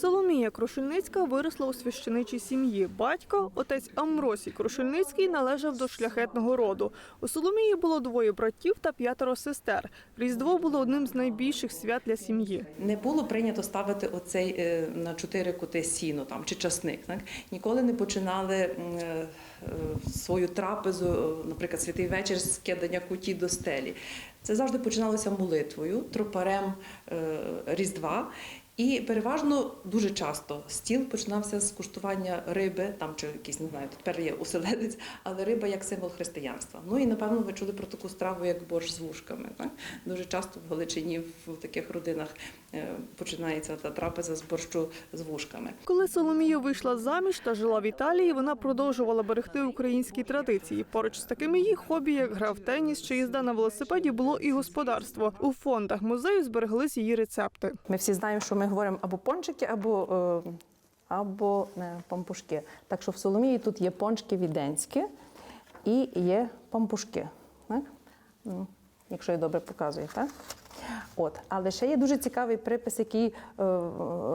Соломія Крушельницька виросла у священичій сім'ї. Батько, отець Амросій Крушельницький, належав до шляхетного роду. У Соломії було двоє братів та п'ятеро сестер. Різдво було одним з найбільших свят для сім'ї. Не було прийнято ставити оцей е, на чотири кути сіно там чи часник. Так? Ніколи не починали е, свою трапезу, наприклад, святий вечір з кидання куті до стелі. Це завжди починалося молитвою, тропарем е, Різдва. І переважно дуже часто стіл починався з куштування риби, там чи якийсь, не знаю, тепер є оселедець, але риба як символ християнства. Ну і напевно ви чули про таку страву, як борщ з вушками. Так? Дуже часто в Галичині в таких родинах е, починається та трапеза з борщу з вушками. Коли Соломія вийшла заміж та жила в Італії, вона продовжувала берегти українські традиції. Поруч з такими її хобі, як гра в теніс чи їзда на велосипеді, було і господарство. У фондах музею збереглись її рецепти. Ми всі знаємо, що ми говоримо або пончики, або, е, або пампушки. Так що в Соломії тут є пончики віденські і є пампушки. Так? Ну, якщо я добре показую, так? От. Але ще є дуже цікавий припис, який е,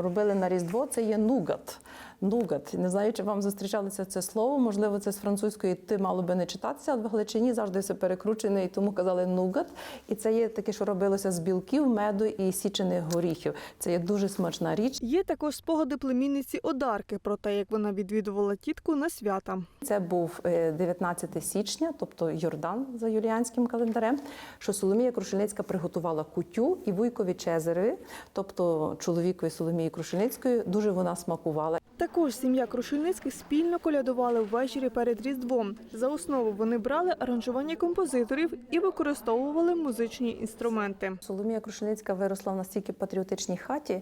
робили на Різдво, це є нугат. Нугат. Не знаю, чи вам зустрічалося це слово, можливо, це з французької ти мало би не читатися, але в Галичині завжди все перекручене, і тому казали нугат. І це є таке, що робилося з білків, меду і січених горіхів. Це є дуже смачна річ. Є також спогади племінниці Одарки про те, як вона відвідувала тітку на свята. Це був е, 19 січня, тобто Йордан за юліанським календарем, що Соломія Крушельницька приготувала кутю і вуйкові Чезареві, тобто чоловікові Соломії Крушельницької, дуже вона смакувала. Також сім'я Крушельницьких спільно колядували ввечері перед Різдвом. За основу вони брали аранжування композиторів і використовували музичні інструменти. Соломія Крушельницька виросла в настільки патріотичній хаті,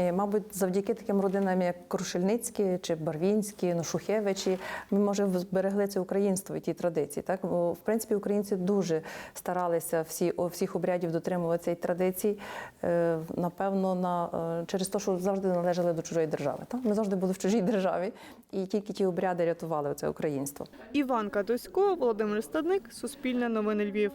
е, мабуть, завдяки таким родинам, як Крушельницькі чи Барвінські, ну, Шухевичі, ми, може, зберегли це українство і ті традиції. Так? В принципі, українці дуже старалися всі, о, всіх обрядів дотримуватися і традицій, е, напевно, на, е, через те, що завжди належали до чужої держави. Так? Ми завжди були в чужій державі, і тільки ті обряди рятували це українство. Іван Кадосько, Володимир Стадник, Суспільне новини Львів.